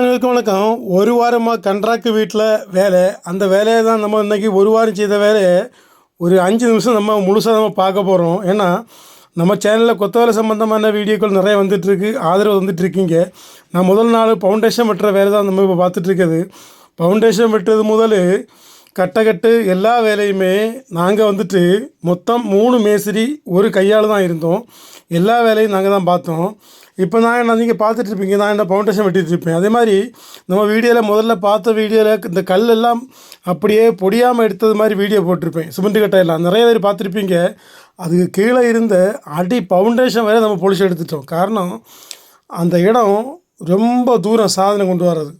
அனைவருக்கும் வணக்கம். ஒரு வாரமாக கண்ட்ராக்ட் வீட்டில் வேலை. அந்த வேலையை தான் நம்ம இன்னைக்கு ஒரு வாரம் செய்த வேலையை ஒரு அஞ்சு நிமிஷம் நம்ம முழுசாக நம்ம பார்க்க போகிறோம் ஏன்னா நம்ம சேனலில் கொத்த வேலை சம்மந்தமான வீடியோக்கள் நிறைய வந்துட்டுருக்கு. ஆதரவு வந்துட்டுருக்கீங்க. நான் முதல் நாள் ஃபவுண்டேஷன் வெட்டுற வேலை தான் நம்ம இப்போ பார்த்துட்ருக்குது ஃபவுண்டேஷன் வெட்டுறது முதல் கட்டக்கட்டு எல்லா வேலையுமே நாங்கள் வந்துட்டு மொத்தம் மூணு மேஸ்திரி ஒரு கையால் தான் இருந்தோம். எல்லா வேலையும் நாங்கள் தான் பார்த்தோம். இப்போ நான் என்ன நீங்கள் பார்த்துட்ருப்பீங்க நான் என்ன ஃபவுண்டேஷன் வெட்டிட்டு இருப்பேன்? அதே மாதிரி நம்ம வீடியோவில் முதல்ல பார்த்த வீடியோவில் இந்த கல் எல்லாம் அப்படியே பொடியாமல் எடுத்தது மாதிரி வீடியோ போட்டிருப்பேன். சிமெண்ட் கட்டையெல்லாம் நிறைய பேர் பார்த்துருப்பீங்க. அதுக்கு கீழே இருந்த அடி ஃபவுண்டேஷன் வரை நம்ம பொழிச்சு எடுத்துட்டோம். காரணம் அந்த இடம் ரொம்ப தூரம் சாதனை கொண்டு வர்றது.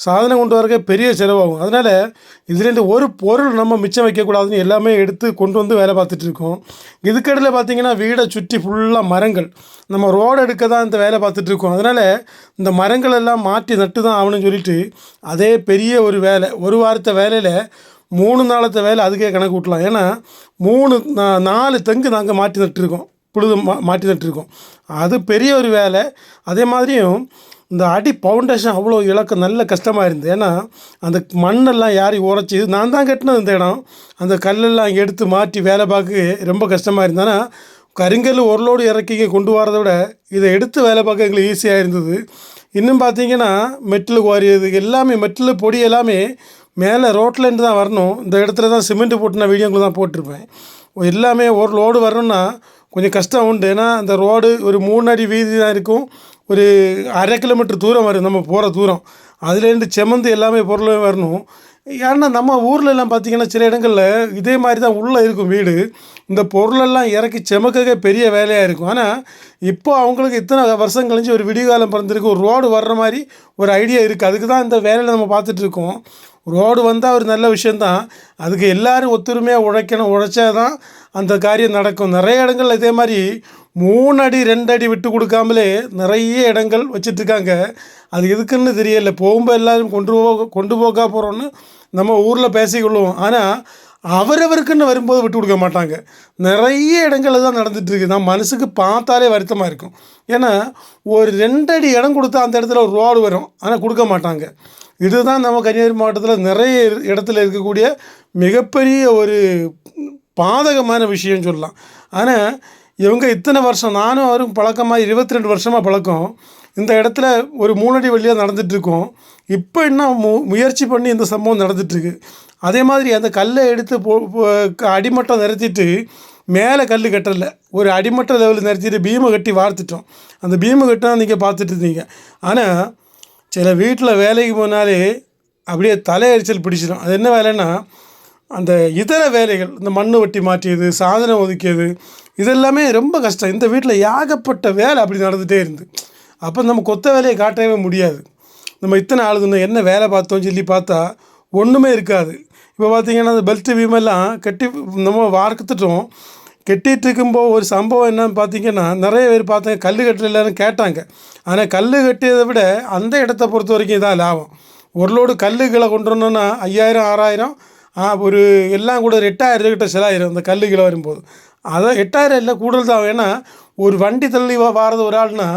சாதனை கொண்டு வரக்க பெரிய செலவாகும். அதனால் இதுலேருந்து ஒரு பொருள் நம்ம மிச்சம் வைக்கக்கூடாதுன்னு எல்லாமே எடுத்து கொண்டு வந்து வேலை பார்த்துட்டு இருக்கோம். இதுக்கடையில் பார்த்தீங்கன்னா வீடை சுற்றி ஃபுல்லாக மரங்கள். நம்ம ரோடு எடுக்க தான் இந்த வேலை பார்த்துட்டு இருக்கோம். அதனால் இந்த மரங்கள் எல்லாம் மாற்றி நட்டு தான் ஆகணும்னு சொல்லிட்டு அதே பெரிய ஒரு வேலை ஒரு வாரத்தை வேலையில் மூணு நாளத்தை வேலை அதுக்கே கணக்கு விட்டலாம் ஏன்னா மூணு நா- நாலு தெங்கு நாங்கள் மாற்றி நட்டுருக்கோம். புழுது மா மாற்றி நட்டுருக்கோம். அது பெரிய ஒரு வேலை. அதே மாதிரியும் இந்த அடி ஃபவுண்டேஷன் அவ்வளோ இலக்க நல்ல கஷ்டமாக இருந்தது. ஏன்னா அந்த மண்ணெல்லாம் யாரையும் உரைச்சி நான் தான் கட்டினது இந்த இடம். அந்த கல்லெல்லாம் எடுத்து மாற்றி வேலை பார்க்க ரொம்ப கஷ்டமாக இருந்தேன்னா ஆனால் கருங்கல் ஒரு லோடு இறக்கி கொண்டு வரதை விட இதை எடுத்து வேலை பார்க்க எங்களுக்கு ஈஸியாக இருந்தது. இன்னும் பார்த்தீங்கன்னா மெட்டில் குவாரியது எல்லாமே மெட்டில் பொடி எல்லாமே மேலே ரோட்லேருந்து தான் வரணும். இந்த இடத்துல தான் சிமெண்ட் போட்டு நான் தான் போட்டிருப்பேன். எல்லாமே ஒரு லோடு வரணும்னா கொஞ்சம் கஷ்டம் உண்டு. ஏன்னா அந்த ரோடு ஒரு மூணு அடி வீதி தான் இருக்கும். ஒரு அரை கிலோமீட்டர் தூரம் வரும் நம்ம போகிற தூரம். அதுலேருந்து செமந்து எல்லாமே பொருளும் வரணும். ஏன்னா நம்ம ஊரில் எல்லாம் பார்த்திங்கன்னா சில இடங்களில் இதே மாதிரி தான் உள்ளே இருக்கும் வீடு. இந்த பொருளெல்லாம் இறக்கி செமக்கவே பெரிய வேலையாக இருக்கும். ஆனால் இப்போ அவங்களுக்கு இத்தனை வருஷம் கழிஞ்சு ஒரு விடிகாலம் பிறந்திருக்கு ஒரு ரோடு வர்ற மாதிரி ஒரு ஐடியா இருக்குது அதுக்கு தான் இந்த வேலையில் நம்ம பார்த்துட்ருக்கோம் ரோடு வந்தால் ஒரு நல்ல விஷயந்தான் அதுக்கு எல்லாரும் ஒத்துரிமையாக உழைக்கணும் உழைச்சா தான் அந்த காரியம் நடக்கும். நிறைய இடங்களில் இதே மாதிரி மூணு அடி ரெண்டு அடி விட்டு கொடுக்காமலே நிறைய இடங்கள் வச்சிட்ருக்காங்க. அது எதுக்குன்னு தெரியல. போகும்போது எல்லாரும் கொண்டு போக கொண்டு போக போகிறோன்னு நம்ம ஊரில் பேசிக்கொள்ளுவோம் ஆனால் அவரவருக்குன்னு வரும்போது விட்டு கொடுக்க மாட்டாங்க. நிறைய இடங்கள் தான் நடந்துகிட்ருக்கு நான் மனசுக்கு பார்த்தாலே வருத்தமாக இருக்கும். ஏன்னா ஒரு ரெண்டடி இடம் கொடுத்தா அந்த இடத்துல ஒரு ரோடு வரும். ஆனால் கொடுக்க மாட்டாங்க. இதுதான் நம்ம கன்னியாகுமரி மாவட்டத்தில் நிறைய இடத்துல இருக்கக்கூடிய மிகப்பெரிய ஒரு பாதகமான விஷயம் சொல்லலாம். ஆனால் இவங்க இத்தனை வருஷம் நானும் அவரும் பழக்கமாக இருபத்தி ரெண்டு வருஷமாக பழக்கம். இந்த இடத்துல ஒரு மூணடி வழியாக நடந்துகிட்ருக்கோம் இப்போ என்ன மு முயற்சி பண்ணி இந்த சம்பவம் நடந்துகிட்ருக்கு அதே மாதிரி அந்த கல்லை எடுத்து போ க- அடிமட்டம் நிறுத்திட்டு மேலே கல் கட்டலை. ஒரு அடிமட்ட லெவலில் நிறுத்திட்டு பீமை கட்டி வார்த்துட்டோம். அந்த பீமை கட்டினா நீங்கள் பார்த்துட்டு இருந்தீங்க. ஆனால் சில வீட்டில் வேலைக்கு போனாலே அப்படியே தலையெரிச்சல் பிடிச்சிடும் அது என்ன வேலைன்னா அந்த இதர வேலைகள் இந்த மண் வட்டி மாற்றியது சாதனம் ஒதுக்கியது இதெல்லாமே ரொம்ப கஷ்டம். இந்த வீட்டில் ஏகப்பட்ட வேலை அப்படி நடந்துகிட்டே இருந்து. அப்போ நம்ம கொத்த வேலையை காட்டவே முடியாது. நம்ம இத்தனை ஆளுதுன்னு என்ன வேலை பார்த்தோம் சொல்லி பார்த்தா ஒன்றுமே இருக்காது. இப்போ பார்த்தீங்கன்னா அந்த பெல்ட் வீமெல்லாம் கட்டி நம்ம வார்க்கத்துட்டோம். கெட்டிகிட்டு இருக்கும்போது ஒரு சம்பவம் என்னன்னு பார்த்தீங்கன்னா நிறைய பேர் பார்த்தாங்க கல் கட்டுற கேட்டாங்க. ஆனால் கல் கட்டியதை விட அந்த இடத்த பொறுத்த வரைக்கும் இதான் லாபம். ஒரு லோடு கல்லுகளை கொண்டு வரணும்னா ஐயாயிரம் ஆறாயிரம் ஒரு எல்லாம் கூட ஒரு எட்டாயிரம் கிட்ட செலாயிரம் அந்த கல்லுகளை வரும்போது. அதை எட்டாயிரம் இல்லை கூடுதல் தான். ஏன்னா ஒரு வண்டி தள்ளி வாரது ஒரு ஆள்னா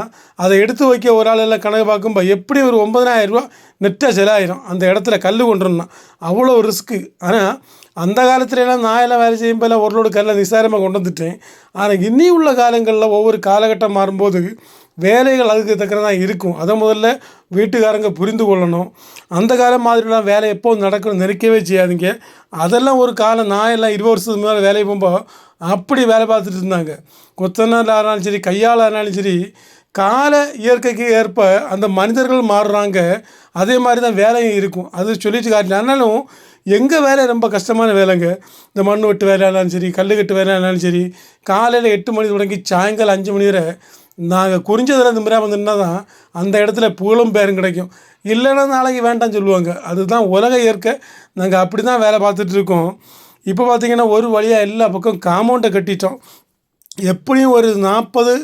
அதை எடுத்து வைக்க ஒரு ஆள் எல்லாம் கணக்கு பார்க்கும்போது எப்படி ஒரு ஒன்பதனாயிரம் ரூபா நெட்டாக செலாயிரும். அந்த இடத்துல கல் கொண்டு அவ்வளோ ரிஸ்க்கு ஆனால் அந்த காலத்துலலாம் நான் எல்லாம் வேலை செய்யும்போது ஒரு லோடு கல்லை நிசாரமாக கொண்டு வந்துட்டேன். ஆனால் இனி உள்ள காலங்களில் ஒவ்வொரு காலகட்டம் மாறும்போது வேலைகள் அதுக்கு தக்கதான் இருக்கும். அதை முதல்ல வீட்டுக்காரங்க புரிந்து கொள்ளணும். அந்த காலம் மாதிரிலாம் வேலை எப்போ நடக்கணும் நினைக்கவே செய்யாதுங்க. அதெல்லாம் ஒரு காலம் நான் எல்லாம் இருபது வருஷத்துக்கு மேலே வேலைக்கு போகும்போது அப்படி வேலை பார்த்துட்டு இருந்தாங்க. கொத்தனால் ஆனாலும் சரி கையால் ஆனாலும் சரி கால இயற்கைக்கு ஏற்ப அந்த மனிதர்கள் மாறுறாங்க. அதே மாதிரி தான் வேலையும் இருக்கும். அது சொல்லிட்டு காட்டல ஆனாலும் எங்கள் வேலை ரொம்ப கஷ்டமான வேலைங்க. இந்த மண் வெட்டு வேலையானாலும் சரி கல் கட்டு வேலையானாலும் சரி காலையில் எட்டு மணி தொடங்கி சாயங்காலம் அஞ்சு மணி வரை நாங்கள் குறிஞ்சதில் நிமிராமல் நின்னா தான் அந்த இடத்துல புகழும் பேரும் கிடைக்கும். இல்லைன்னா நாளைக்கு வேண்டாம்னு சொல்லுவாங்க. அதுதான் உலக இயற்கை. நாங்கள் அப்படி தான் வேலை பார்த்துட்டு இருக்கோம். இப்போ பார்த்திங்கன்னா ஒரு வழியாக எல்லா பக்கம் காம்பவுண்டை கட்டிட்டோம். எப்படியும் ஒரு நாற்பது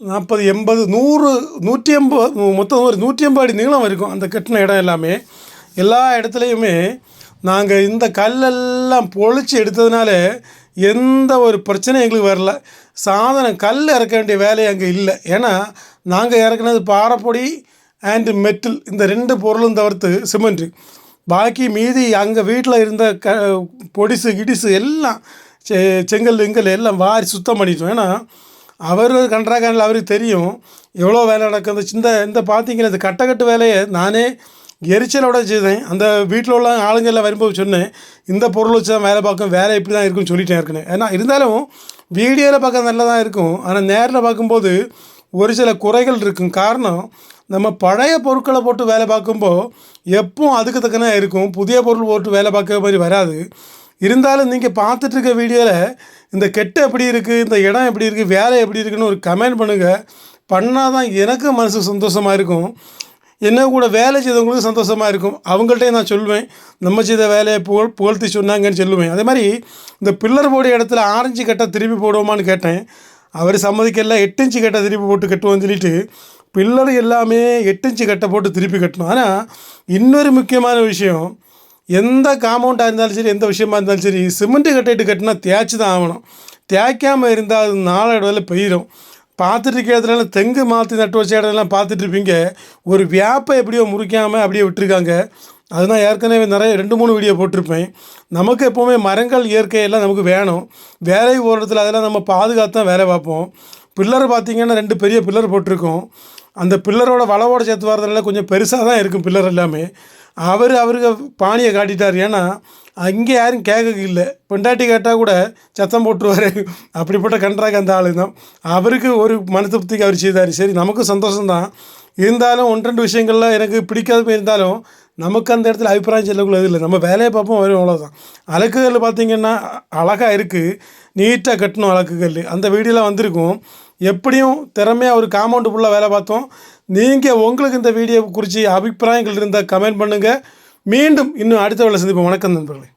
நாற்பது எண்பது நூறு நூற்றி எண்பது மொத்தம் ஒரு நூற்றி எண்பது அடி நீளம் இருக்கும் அந்த கட்டின இடம் எல்லாமே. எல்லா இடத்துலையுமே நாங்கள் இந்த கல்லெல்லாம் பொழிச்சு எடுத்ததுனால எந்த ஒரு பிரச்சனையும் எங்களுக்கு வரல. சாதனம் கல் இறக்க வேண்டிய வேலை அங்கே இல்லை. ஏன்னா நாங்கள் இறக்குனது பாறைப்பொடி அண்ட் மெட்டில் இந்த ரெண்டு பொருளும் தவிர்த்து சிமெண்ட்டு பாக்கி மீதி அங்கே வீட்டில் இருந்த க பொடிசு கிடிசு எல்லாம் செ செங்கல் இங்கல் எல்லாம் வாரி சுத்தம் பண்ணிட்டோம். ஏன்னா அவர் கண்ட்ராக்டரில் அவருக்கு தெரியும். எவ்வளோ வேலை நடக்குது. இந்த இந்த பார்த்தீங்கன்னா இந்த கட்டக்கட்டு வேலையை நானே எரிச்சலோட செய்தேன். அந்த வீட்டில் உள்ள ஆளுங்கள்லாம் வரும்போது சொன்னேன் இந்த பொருள் வச்சு தான் வேலை பார்க்கும் வேலை இப்படி தான் இருக்குன்னு சொல்லிட்டேன் ஏற்கனவே. ஏன்னா இருந்தாலும் வீடியோவில் பார்க்க நல்லா தான் இருக்கும். ஆனால் நேரில் பார்க்கும்போது ஒரு சில குறைகள் இருக்கும். காரணம் நம்ம பழைய பொருட்களை போட்டு வேலை பார்க்கும்போது எப்பவும் அதுக்கு தக்கன இருக்கும். புதிய பொருள் போட்டு வேலை பார்க்குற மாதிரி வராது. இருந்தாலும் நீங்கள் பார்த்துட்டு இருக்க வீடியோவில் இந்த கெட்டு எப்படி இருக்குது இந்த இடம் எப்படி இருக்குது வேலை எப்படி இருக்குன்னு ஒரு கமெண்ட் பண்ணுங்கள் பண்ணால் தான் எனக்கு மனசு சந்தோஷமாக இருக்கும். என்ன கூட வேலை செய்தவங்களுக்கு சந்தோஷமாக இருக்கும். அவங்கள்ட்டே நான் சொல்லுவேன் நம்ம செய்த வேலையை புகழ் புகழ்த்தி சொன்னாங்கன்னு சொல்லுவேன். அதே மாதிரி இந்த பில்லர் போட இடத்துல ஆரஞ்சு கட்டை திருப்பி போடுவோமான்னு கேட்டேன். அவர் சம்மதிக்கல எட்டு இன்ச்சு கட்டை திருப்பி போட்டு கட்டுவோம்னு சொல்லிட்டு பில்லர் எல்லாமே எட்டு இன்ச்சு கட்டை போட்டு திருப்பி கட்டணும். ஆனால் இன்னொரு முக்கியமான விஷயம் எந்த காம்பவுண்டாக இருந்தாலும் சரி எந்த விஷயமா இருந்தாலும் சரி சிமெண்ட்டு கட்டிட்டு கட்டினா தேய்ச்சி தான் ஆகணும். தேய்க்காமல் இருந்தால் அது நாளடைவில் பெய்யும் பார்த்துட்டு இருக்கிறதுனால தெங்கு மாற்றி நட்டு வச்ச இடம்லாம் பார்த்துட்டு இருப்பீங்க ஒரு வியாப்பை எப்படியோ முறிக்காமல் அப்படியே விட்டுருக்காங்க. அது நான் ஏற்கனவே நிறைய ரெண்டு மூணு வீடியோ போட்டிருப்பேன். நமக்கு எப்போவுமே மரங்கள் இயற்கையெல்லாம் நமக்கு வேணும். வேலை ஓரத்தில் அதெல்லாம் நம்ம பாதுகாத்து தான் வேலை பார்ப்போம். பில்லர் பார்த்திங்கன்னா ரெண்டு பெரிய பில்லர் போட்டிருக்கோம். அந்த பில்லரோட வளவோட சேர்த்து வரதுனால கொஞ்சம் பெருசாக தான் இருக்கும் பில்லர் எல்லாமே. அவர் அவருக்கு பாணியை காட்டிட்டார். ஏன்னா அங்கே யாரும் கேட்க இல்லை. பெண்டாட்டி கேட்டால் கூட சத்தம் போட்டுருவார். அப்படிப்பட்ட கண்ட்ராக் அந்த ஆளு தான். அவருக்கு ஒரு மன திருப்திக்கு அவர் செய்தார். சரி நமக்கும் சந்தோஷம்தான். இருந்தாலும் ஒன்று ரெண்டு விஷயங்கள்லாம் எனக்கு பிடிக்காத இருந்தாலும் நமக்கு அந்த இடத்துல அபிப்பிராயம் சொல்லக்கூடாது இல்லை. நம்ம வேலையை பார்ப்போம் வரும் அவ்வளோதான் அலக்குகள் பார்த்திங்கன்னா அழகாக இருக்குது நீட்டாக கட்டணும் அலக்குகள். அந்த வீடியோலாம் வந்திருக்கும். எப்படியும் திறமையாக ஒரு காம்பவுண்டு ஃபுல்லாக வேலை பார்த்தோம். நீங்கள் உங்களுக்கு இந்த வீடியோ குறித்து அபிப்பிராயங்கள் இருந்தால் கமெண்ட் பண்ணுங்கள் மீண்டும் இன்னும் அடுத்த வேலை சந்திப்போம். வணக்கம் நண்பர்களே.